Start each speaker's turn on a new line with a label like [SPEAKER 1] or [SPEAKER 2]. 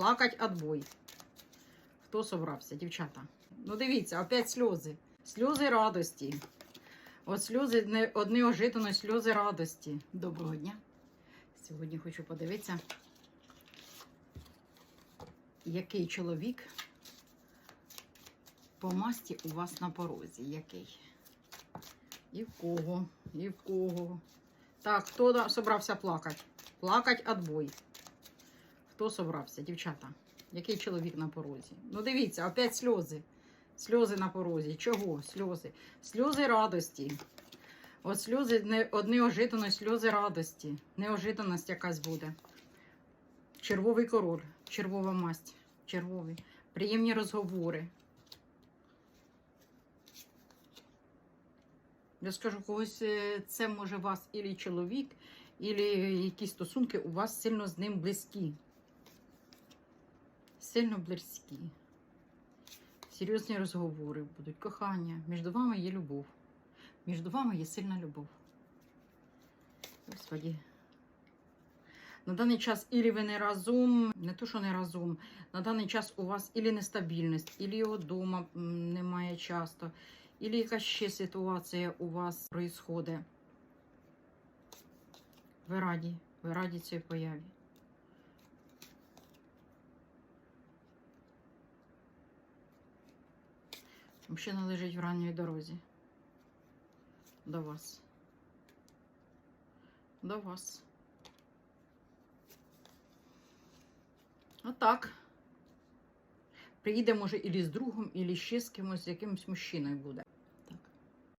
[SPEAKER 1] Плакать отбой. Хто собрався, дівчата? Ну дивіться, опять сльози. Сльози радості. От сльози не ожитано, сльози радості. Доброго дня. Сьогодні хочу подивитися, який чоловік по масті у вас на порозі. Який? І в кого? І в кого? Так, хто собрався плакати? Плакать отбой. Хто собрався, дівчата? Який чоловік на порозі? Ну дивіться, опять сльози. Сльози на порозі. Чого? Сльози. Сльози радості. От сльози не одні ожитано, сльози радості. Неожитаність якась буде. Червовий король, червова масть, червовий. Приємні розговори. Я скажу, когось е, це може вас ілі чоловік, ілі якісь стосунки у вас сильно з ним близькі. Сильно близькі. Серйозні розговори будуть, кохання. Між вами є любов. Між вами є сильна любов. Господі. На даний час ілі ви не разом, не то, що не разом, на даний час у вас ілі нестабільність, ілі його вдома немає часто, ілі якась ще ситуація у вас происходить. Ви раді, ви раді цій появі. Мужчина лежить в ранній дорозі. До вас. До вас. Отак. Приїде, може, ілі з другом, ілі ще з кимось, якимось мужчиною буде.